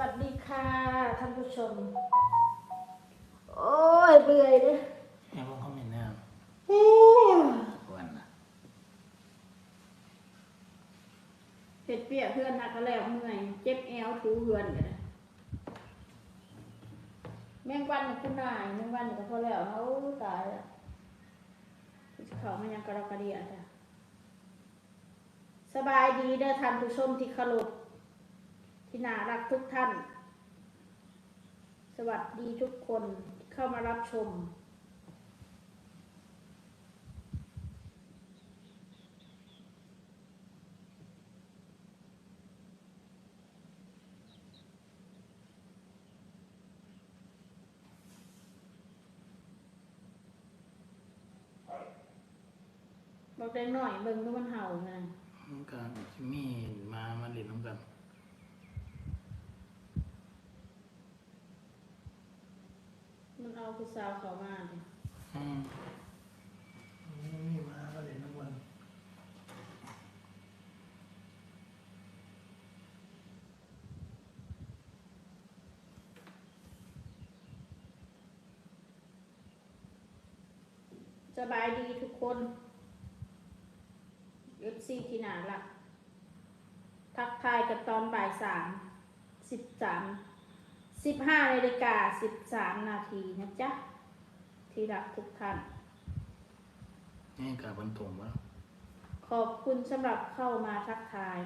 วัสดีค่ะท่านผู้ชม โอ้ยเบื่อยเด้อแม่พวกเขาไม่น่าโอ้ยวันนะเห็ดเปียกเพื่อนนักก็แล้วเมื่อย เจ็บแอวถูเหือนกันนะแมงวันนี่คุณนายแมงวันนี่ก็พอแล้วเขาตายแล้วเขามันยังกระดอกกระเดียจ้ะสบายดีเด้อท่านผู้ชมที่เคารพ ที่น่ารักทุกท่าน สวัสดีทุกคนที่เข้ามารับชม บอกได้หน่อยเบิ่งดูมันเห่าไงมันก็จิมมี่มามาเล่นน้ำกัน มัน เอาผู้สาวเขามาดิอืมนี่มามาเล่นน้ำกันสบายดีทุกคนเอฟซีที่น่ารักทักทายกันตอนบ่ายสามสิบสาม สิบห้านาฬิกาสิบสามนาทีนะจ๊ะ ที่รักทุกท่านนี่กับบรรทมวะขอบคุณสำหรับเข้ามาทักทาย